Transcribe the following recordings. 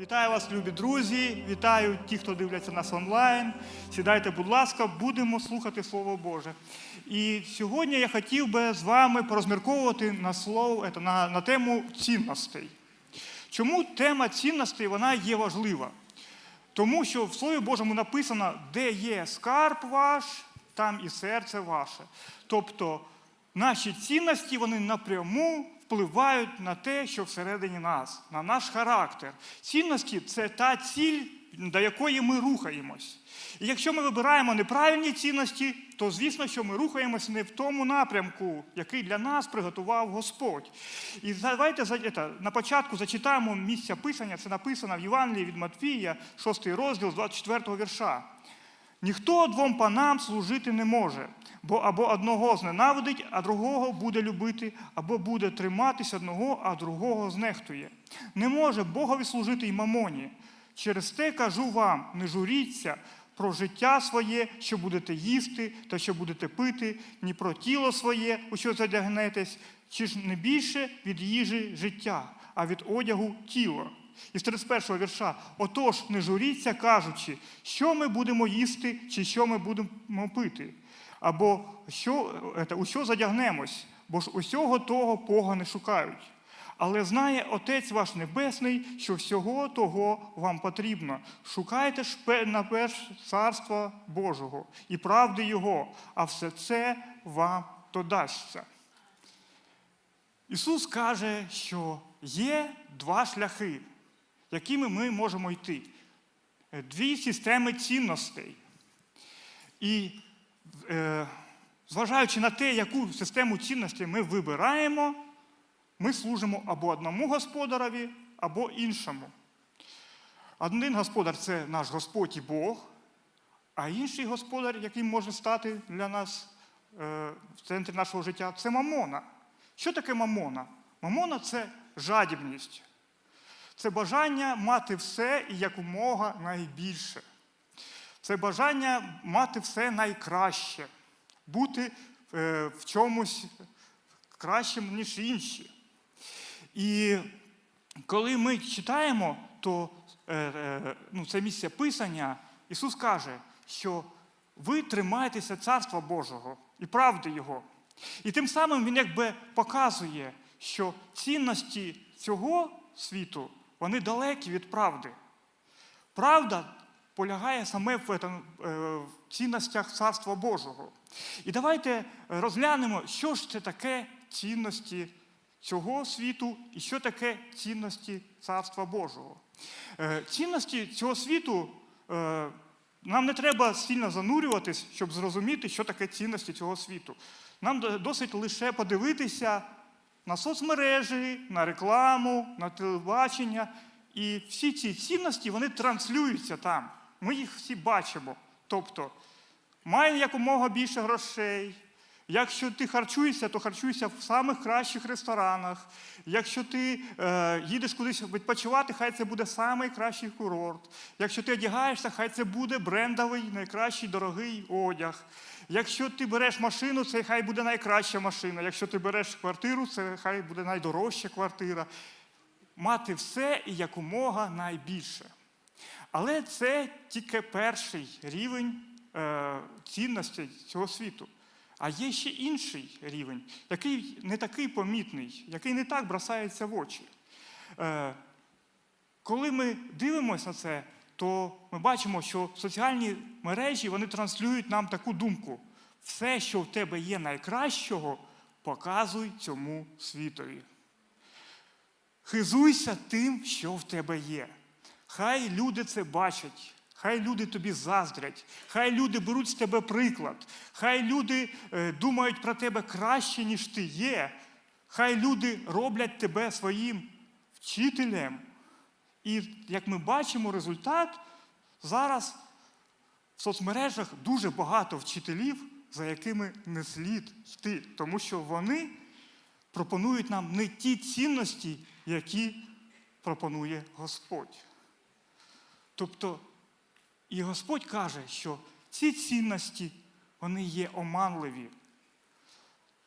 Вітаю вас, любі друзі! Вітаю ті, хто дивляться нас онлайн. Сідайте, будь ласка, будемо слухати Слово Боже. І сьогодні я хотів би з вами порозмірковувати на слово на, на тему цінностей. Чому тема цінностей вона є важлива? Тому що в Слові Божому написано, де є скарб ваш, там і серце ваше. Тобто наші цінності вони напряму впливають на те, що всередині нас, на наш характер. Цінності це та ціль, до якої ми рухаємось. І якщо ми вибираємо неправильні цінності, то звісно, що ми рухаємось не в тому напрямку, який для нас приготував Господь. І давайте на початку зачитаємо місця писання. Це написано в Євангелії від Матвія, 6 розділ 24 вірша. Ніхто двом панам служити не може, бо або одного зненавидить, а другого буде любити, або буде триматись одного, а другого знехтує. Не може Богові служити й мамоні. Через те кажу вам: не журіться про життя своє, що будете їсти та що будете пити, ні про тіло своє, у що задягнетесь, чи ж не більше від їжі життя, а від одягу тіло. Із 31 вірша. Отож, не журіться, кажучи, що ми будемо їсти, чи що ми будемо пити, або що, ете, у що задягнемось, бо ж усього того погани шукають. Але знає Отець ваш Небесний, що всього того вам потрібно. Шукайте ж пе- наперш царства Божого і правди Його, а все це вам додасться. Ісус каже, що є два шляхи, якими ми можемо йти. Е, Дві системи цінностей. І зважаючи на те, яку систему цінностей ми вибираємо, ми служимо або одному господареві, або іншому. Один господар це наш Господь і Бог, а інший господар, яким може стати для нас е, в центрі нашого життя, це мамона. Що таке мамона? Мамона це жадібність. Це бажання мати все і якомога найбільше. Це бажання мати все найкраще, бути е, в чомусь кращим, ніж інші. І коли ми читаємо, то е, е, ну, це місце Писання, Ісус каже, що ви тримаєтеся Царства Божого і правди Його. І тим самим Він якби показує, що цінності цього світу вони далекі від правди. Правда полягає саме в, этом, е, в цінностях Царства Божого. І давайте розглянемо, що ж це таке цінності цього світу і що таке цінності Царства Божого. Е, Цінності цього світу е, нам не треба сильно занурюватись, щоб зрозуміти, що таке цінності цього світу. Нам досить лише подивитися на соцмережі, на рекламу, на телебачення. І всі ці цінності вони транслюються там. Ми їх всі бачимо. Тобто, має якомога більше грошей. Якщо ти харчуєшся, то харчуйся в самих кращих ресторанах. Якщо ти е, їдеш кудись відпочивати, хай це буде найкращий курорт. Якщо ти одягаєшся, хай це буде брендовий, найкращий дорогий одяг. Якщо ти береш машину, це хай буде найкраща машина. Якщо ти береш квартиру, це хай буде найдорожча квартира. Мати все і якомога найбільше. Але це тільки перший рівень е, цінностей цього світу. А є ще інший рівень, який не такий помітний, який не так бросається в очі. Е, коли ми дивимося на це, то ми бачимо, що соціальні мережі вони транслюють нам таку думку: все, що в тебе є найкращого, показуй цьому світові. Хизуйся тим, що в тебе є. Хай люди це бачать, хай люди тобі заздрять, хай люди беруть з тебе приклад, хай люди е, думають про тебе краще, ніж ти є. Хай люди роблять тебе своїм вчителем. І як ми бачимо результат, зараз в соцмережах дуже багато вчителів, за якими не слід йти, тому що вони пропонують нам не ті цінності, які пропонує Господь. Тобто, і Господь каже, що ці цінності вони є оманливі.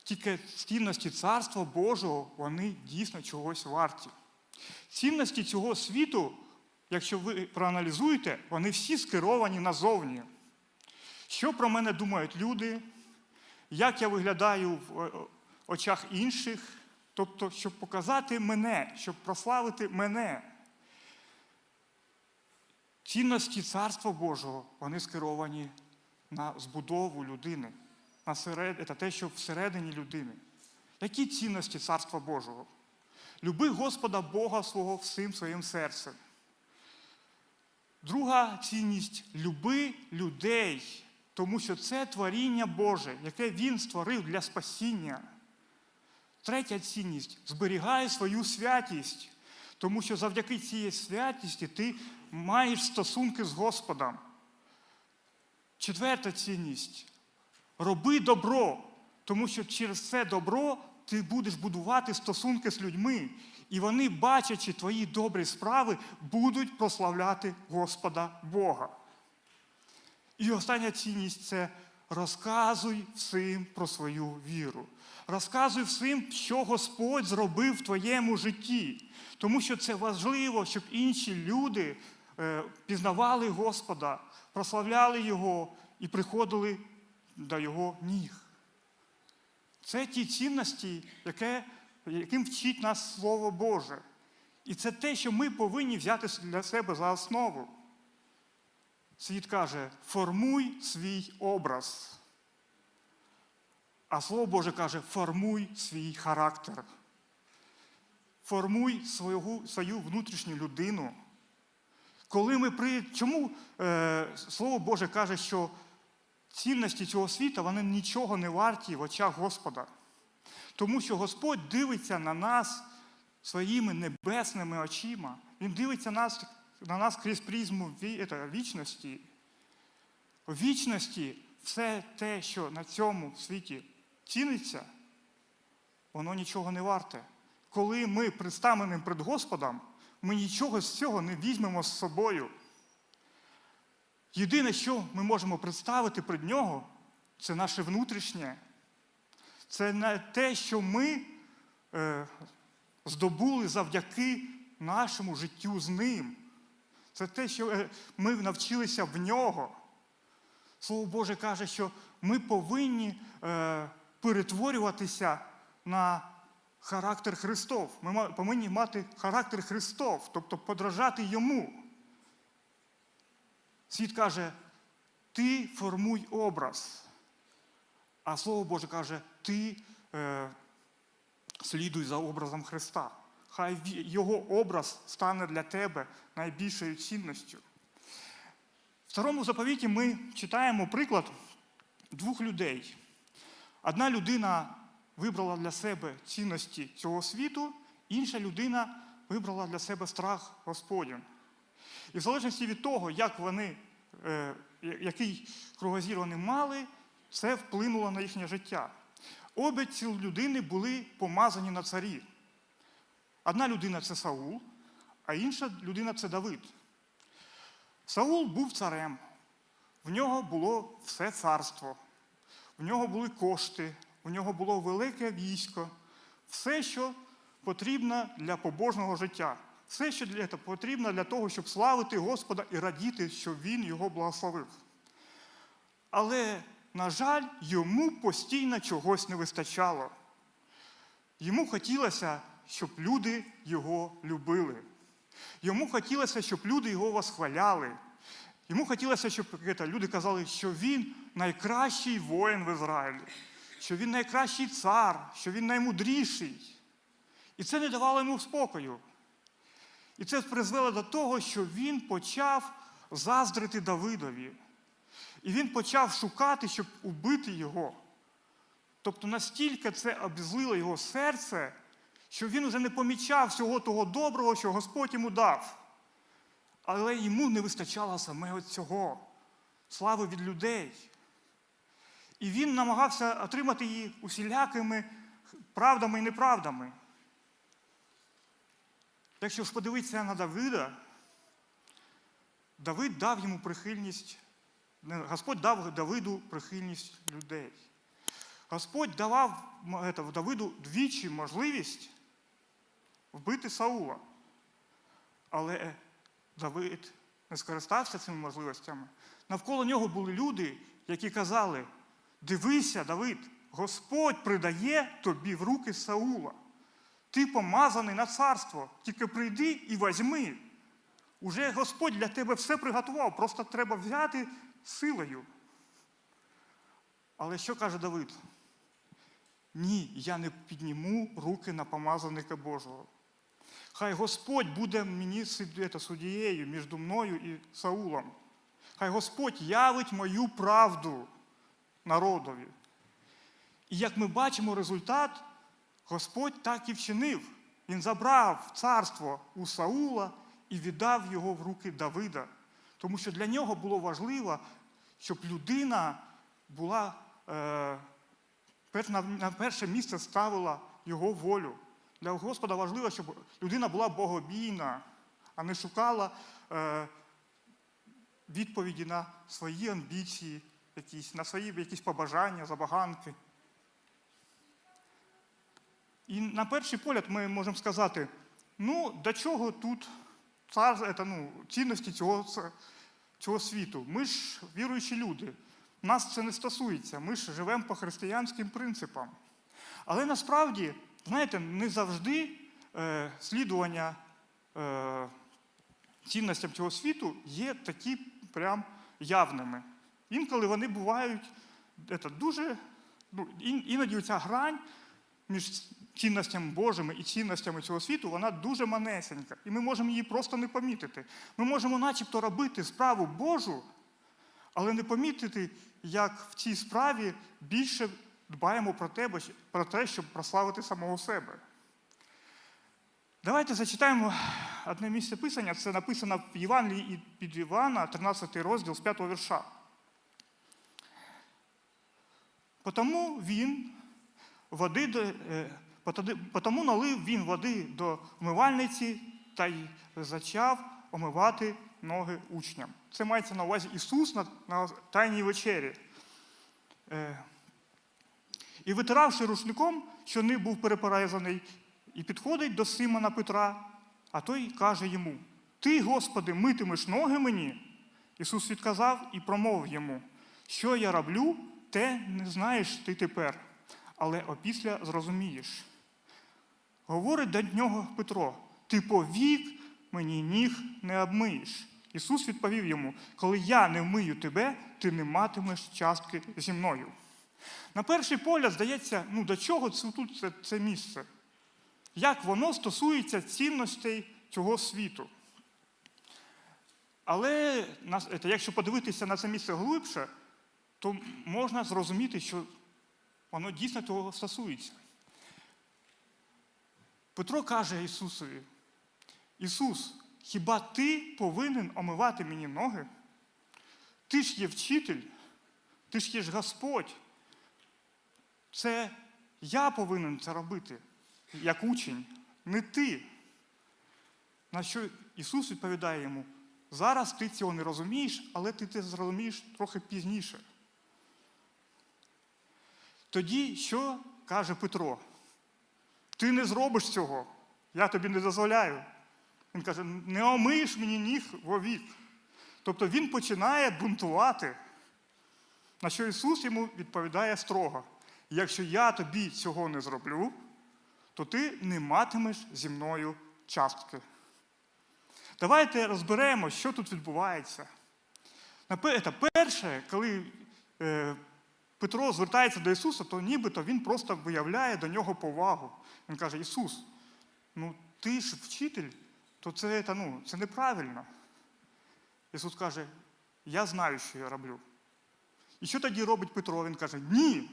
Тільки цінності Царства Божого вони дійсно чогось варті. Цінності цього світу якщо ви проаналізуєте, вони всі скеровані назовні. Що про мене думають люди, як я виглядаю в е, очах інших, тобто, щоб показати мене, щоб прославити мене. Цінності Царства Божого вони скеровані на збудову людини, на серед... це те, що всередині людини. Які цінності Царства Божого? Люби Господа Бога свого всім своїм серцем. Друга цінність люби людей, тому що це творіння Боже, яке Він створив для спасіння. Третя цінність зберігай свою святість, тому що завдяки цій святісті ти маєш стосунки з Господом. Четверта цінність роби добро, тому що через це добро ти будеш будувати стосунки з людьми, і вони, бачачи твої добрі справи, будуть прославляти Господа Бога. І остання цінність це розказуй всім про свою віру. Розказуй всім, що Господь зробив в твоєму житті. Тому що це важливо, щоб інші люди пізнавали Господа, прославляли Його і приходили до Його ніг. Це ті цінності, яке, яким вчить нас Слово Боже. І це те, що ми повинні взяти для себе за основу. Світ каже, формуй свій образ. А Слово Боже каже, формуй свій характер. Формуй свою, свою внутрішню людину. Коли ми при... Чому е, Слово Боже каже, що цінності цього світу вони нічого не варті в очах Господа? Тому що Господь дивиться на нас своїми небесними очима. Він дивиться нас, на нас крізь призму вічності. Вічності все те, що на цьому світі ціниться, воно нічого не варте. Коли ми пристанемо перед Господом, ми нічого з цього не візьмемо з собою. Єдине, що ми можемо представити перед нього, це наше внутрішнє. Це не те, що ми е, здобули завдяки нашому життю з ним. Це те, що е, ми навчилися в нього. Слово Боже каже, що ми повинні е, перетворюватися на характер Христов. Ми повинні мати характер Христов, тобто подражати йому. Світ каже, ти формуй образ. А Слово Боже каже, ти е, слідуй за образом Христа. Хай його образ стане для тебе найбільшою цінністю. В старому заповіті ми читаємо приклад двох людей. Одна людина вибрала для себе цінності цього світу, інша людина вибрала для себе страх Господній. І в залежності від того, як вони, е, який кругозір вони мали, це вплинуло на їхнє життя. Обидві ці людини були помазані на царі. Одна людина це Саул, а інша людина це Давид. Саул був царем, в нього було все царство, в нього були кошти, в нього було велике військо, все, що потрібно для побожного життя, все, що для, потрібно для того, щоб славити Господа і радіти, що Він його благословив. Але, на жаль, йому постійно чогось не вистачало. Йому хотілося, щоб люди його любили. Йому хотілося, щоб люди його восхваляли. Йому хотілося, щоб люди казали, що він найкращий воїн в Ізраїлі, що він найкращий цар, що він наймудріший. І це не давало йому спокою. І це призвело до того, що він почав заздрити Давидові. І він почав шукати, щоб убити його. Тобто настільки це обізлило його серце, що він вже не помічав всього того доброго, що Господь йому дав. Але йому не вистачало саме цього слави від людей. І він намагався отримати її усілякими правдами і неправдами. Якщо ж подивитися на Давида, Давид дав йому прихильність, Господь дав Давиду прихильність людей. Господь давав Давиду двічі можливість вбити Саула. Але Давид не скористався цими можливостями. Навколо нього були люди, які казали: Дивися, Давид, Господь придає тобі в руки Саула. Ти помазаний на царство, тільки прийди і возьми. Уже Господь для тебе все приготував, просто треба взяти силою. Але що каже Давид? Ні, я не підніму руки на помазаника Божого. Хай Господь буде мені суддєю між мною і Саулом. Хай Господь явить мою правду народові. І як ми бачимо результат, Господь так і вчинив. Він забрав царство у Саула і віддав його в руки Давида. Тому що для нього було важливо, щоб людина була е, на, перше місце ставила його волю. Для Господа важливо, щоб людина була богобійна, а не шукала е, відповіді на свої амбіції, якісь, на свої якісь побажання, забаганки. І на перший погляд ми можемо сказати: ну, до чого тут цар, это, ну, цінності цього, цього світу? Ми ж віруючі люди. Нас це не стосується, ми ж живемо по християнським принципам. Але насправді, знаєте, не завжди е, слідування е, цінностям цього світу є такі прям явними. Інколи вони бувають это, дуже, ну, іноді ця грань між цінностями Божими і цінностями цього світу, вона дуже манесенька. І ми можемо її просто не помітити. Ми можемо начебто робити справу Божу, але не помітити, як в цій справі більше дбаємо про тебе, про те, щоб прославити самого себе. Давайте зачитаємо одне місце писання. Це написано в Євангелії і під Івана, 13 розділ з 5 вірша. Потому він води до, е, потому налив він води до вмивальниці та й зачав омивати ноги учням. Це мається на увазі Ісус на, на Тайній вечері. Е, і витиравши рушником, що не був переперезаний, і підходить до Симона Петра, а той каже йому: Ти, Господи, митимеш ноги мені? Ісус відказав і промовив йому, що я роблю, те не знаєш ти тепер, але опісля зрозумієш. Говорить до нього Петро: Ти повік мені ніг не обмиєш. Ісус відповів йому: Коли я не вмию тебе, ти не матимеш частки зі мною. На перший погляд, здається, ну до чого тут це, це місце? Як воно стосується цінностей цього світу? Але якщо подивитися на це місце глибше, то можна зрозуміти, що воно дійсно того стосується. Петро каже Ісусові: Ісус, хіба ти повинен омивати мені ноги? Ти ж є вчитель, ти ж є ж Господь. Це я повинен це робити, як учень, не ти. На що Ісус відповідає йому: зараз ти цього не розумієш, але ти це зрозумієш трохи пізніше. Тоді що каже Петро? Ти не зробиш цього, я тобі не дозволяю. Він каже: не омиєш мені ніг вовік. Тобто він починає бунтувати. На що Ісус йому відповідає строго: якщо я тобі цього не зроблю, то ти не матимеш зі мною частки. Давайте розберемо, що тут відбувається. Та Перше, коли е, Петро звертається до Ісуса, то нібито він просто виявляє до нього повагу. Він каже: Ісус, ну ти ж вчитель, то це, та, ну, це неправильно. Ісус каже, я знаю, що я роблю. І що тоді робить Петро? Він каже: Ні,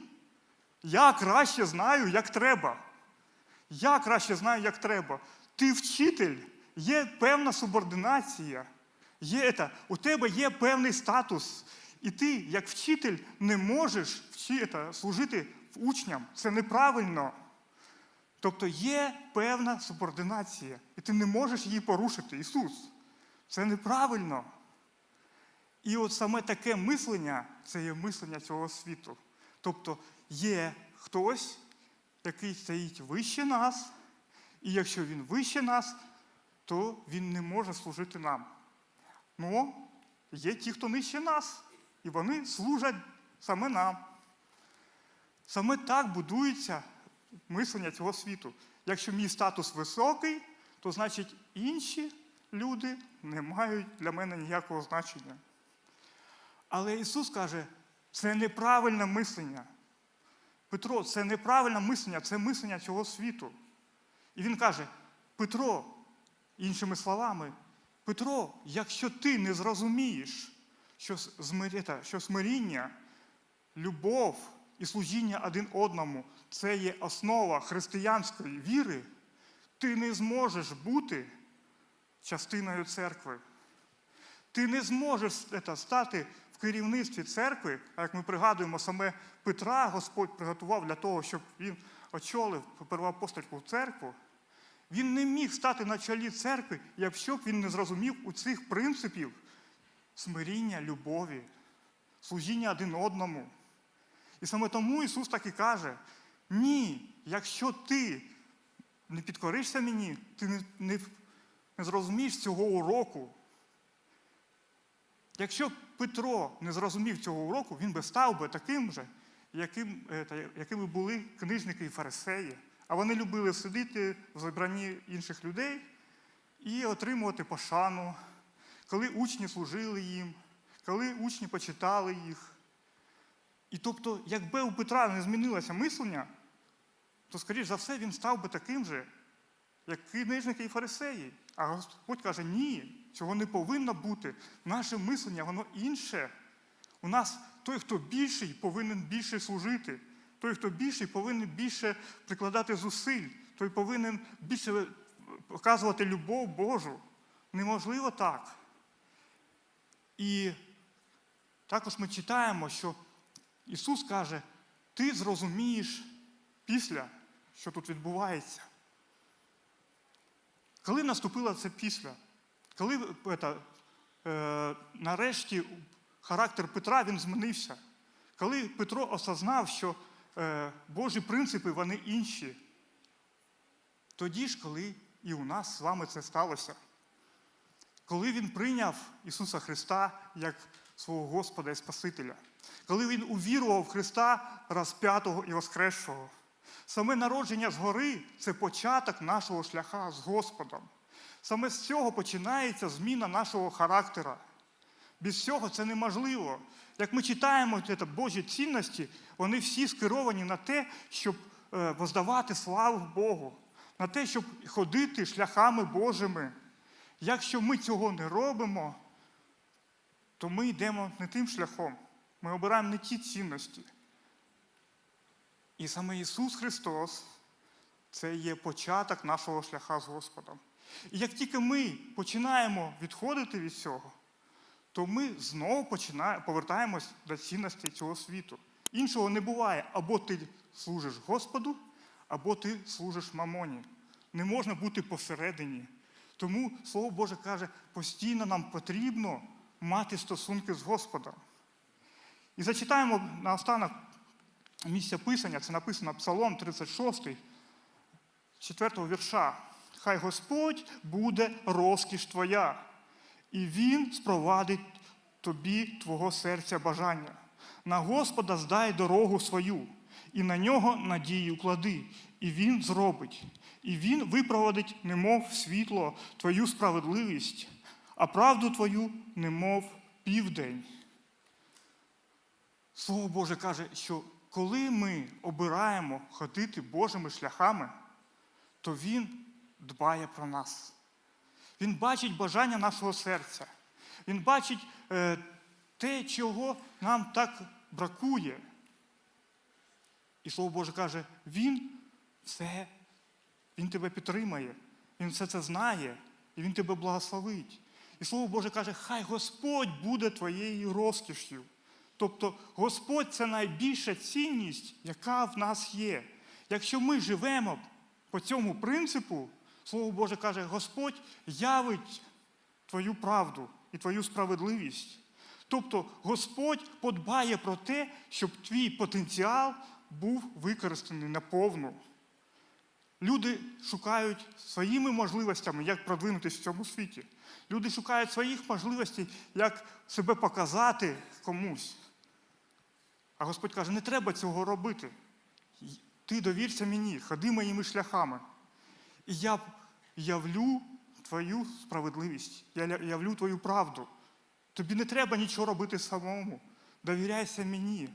я краще знаю, як треба. Я краще знаю, як треба. Ти вчитель, є певна субординація, є це, у тебе є певний статус. І ти, як вчитель, не можеш вчи, це, служити учням. Це неправильно. Тобто є певна субординація, і ти не можеш її порушити. Ісус. Це неправильно. І от саме таке мислення це є мислення цього світу. Тобто є хтось, який стоїть вище нас, і якщо він вище нас, то він не може служити нам. Ну, є ті, хто нижче нас, і вони служать саме нам. Саме так будується мислення цього світу. Якщо мій статус високий, то значить інші люди не мають для мене ніякого значення. Але Ісус каже, це неправильне мислення. Петро, це неправильне мислення, це мислення цього світу. І він каже: Петро, іншими словами, Петро, якщо ти не зрозумієш, що, смиріння, любов і служіння один одному це є основа християнської віри, ти не зможеш бути частиною церкви. Ти не зможеш стати в керівництві церкви, а як ми пригадуємо, саме Петра Господь приготував для того, щоб він очолив первоапостольську церкву. Він не міг стати на чолі церкви, якщо б він не зрозумів у цих принципів смиріння, любові, служіння один одному. І саме тому Ісус так і каже: ні, якщо ти не підкоришся мені, ти не, не, не зрозумієш цього уроку. Якщо Петро не зрозумів цього уроку, він би став би таким же, яким, е, якими були книжники і фарисеї. А вони любили сидіти в зібранні інших людей і отримувати пошану, коли учні служили їм, коли учні почитали їх. І тобто, якби у Петра не змінилося мислення, то, скоріш за все, він став би таким же, як книжники і фарисеї. А Господь каже, ні, цього не повинно бути. Наше мислення, воно інше. У нас той, хто більший, повинен більше служити. Той, хто більший, повинен більше прикладати зусиль, той повинен більше показувати любов Божу. Неможливо так. І також ми читаємо, що Ісус каже, ти зрозумієш після, що тут відбувається. Коли наступило це після? Коли це, е, нарешті характер Петра він змінився? Коли Петро осознав, що е, Божі принципи вони інші, тоді ж, коли і у нас з вами це сталося. Коли він прийняв Ісуса Христа як свого Господа і Спасителя, коли він увірував в Христа розп'ятого і воскресшого. Саме народження згори це початок нашого шляха з Господом. Саме з цього починається зміна нашого характера. Без цього це неможливо. Як ми читаємо це, Божі цінності, вони всі скеровані на те, щоб е, воздавати славу Богу, на те, щоб ходити шляхами Божими. Якщо ми цього не робимо, то ми йдемо не тим шляхом. Ми обираємо не ті цінності. І саме Ісус Христос це є початок нашого шляха з Господом. І як тільки ми починаємо відходити від цього, то ми знову починаємо, повертаємось до цінностей цього світу. Іншого не буває. Або ти служиш Господу, або ти служиш мамоні. Не можна бути посередині. Тому Слово Боже каже, постійно нам потрібно мати стосунки з Господом. І зачитаємо наостанок місця Писання, це написано Псалом 36, 4 вірша. Хай Господь буде розкіш твоя, і Він спровадить тобі твого серця бажання. На Господа здай дорогу свою, і на нього надію клади, і Він зробить, і Він випроводить, немов світло, твою справедливість, а правду твою, немов південь. Слово Боже каже, що коли ми обираємо ходити Божими шляхами, то Він дбає про нас. Він бачить бажання нашого серця. Він бачить е, те, чого нам так бракує. І Слово Боже каже, Він все, Він тебе підтримає, Він все це знає, і Він тебе благословить. І Слово Боже каже, хай Господь буде твоєю розкішю. Тобто Господь це найбільша цінність, яка в нас є. Якщо ми живемо по цьому принципу, Слово Боже каже, Господь явить твою правду і твою справедливість. Тобто Господь подбає про те, щоб твій потенціал був використаний наповну. Люди шукають своїми можливостями, як продвинутися в цьому світі. Люди шукають своїх можливостей, як себе показати комусь. А Господь каже, не треба цього робити. Ти довірся мені, ходи моїми шляхами. І я явлю твою справедливість, я явлю твою правду. Тобі не треба нічого робити самому. Довіряйся мені.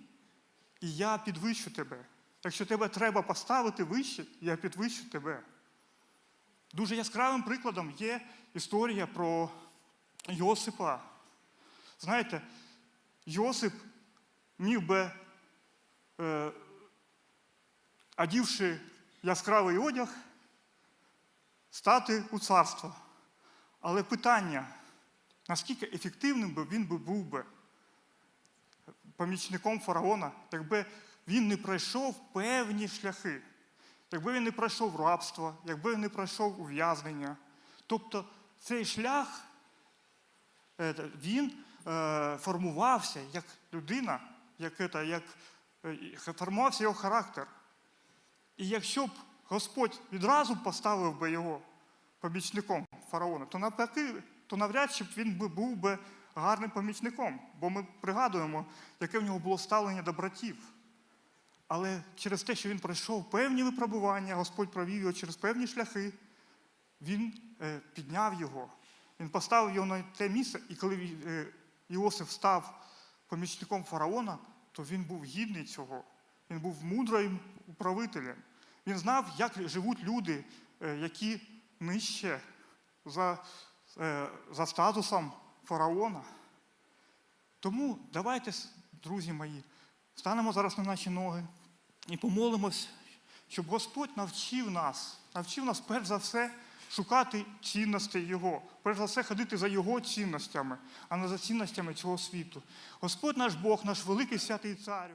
І я підвищу тебе. Якщо тебе треба поставити вище, я підвищу тебе. Дуже яскравим прикладом є історія про Йосипа. Знаєте, Йосип міг би, е, одівши яскравий одяг, стати у царство. Але питання, наскільки ефективним би він був би помічником фараона, якби він не пройшов певні шляхи, якби він не пройшов рабство, якби він не пройшов ув'язнення. Тобто цей шлях е, він е, формувався як людина, як, як е, формувався його характер. І якщо б Господь відразу поставив би його помічником фараона, то навпаки, то навряд чи б він би був би гарним помічником, бо ми пригадуємо, яке в нього було ставлення до братів. Але через те, що він пройшов певні випробування, Господь провів його через певні шляхи, він е, підняв його, він поставив його на те місце, і коли е, Іосиф став помічником фараона, то він був гідний цього. Він був мудрим управителем. Він знав, як живуть люди, е, які нижче за, за статусом фараона. Тому давайте, друзі мої, станемо зараз на наші ноги і помолимось, щоб Господь навчив нас, навчив нас перш за все шукати цінності Його, перш за все ходити за Його цінностями, а не за цінностями цього світу. Господь наш Бог, наш великий святий царю.